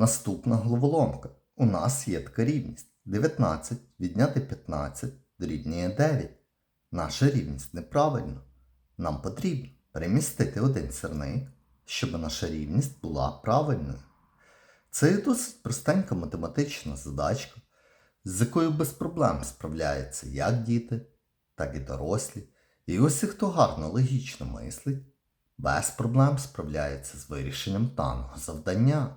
Наступна головоломка. У нас є така рівність. 19 відняти 15 дорівнює 9. Наша рівність неправильна. Нам потрібно перемістити один сірник, щоб наша рівність була правильною. Це досить простенька математична задачка, з якою без проблем справляються як діти, так і дорослі. І ось хто гарно логічно мислить, без проблем справляється з вирішенням даного завдання.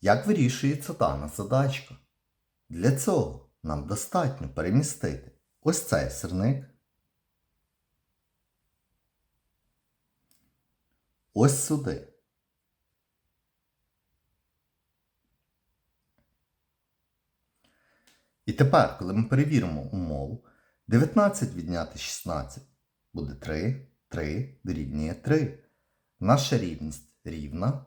Як вирішується дана задачка? Для цього нам достатньо перемістити ось цей сирник, ось сюди. І тепер, коли ми перевіримо умову, 19 відняти 16 буде 3, 3 дорівнює 3. Наша рівність рівна,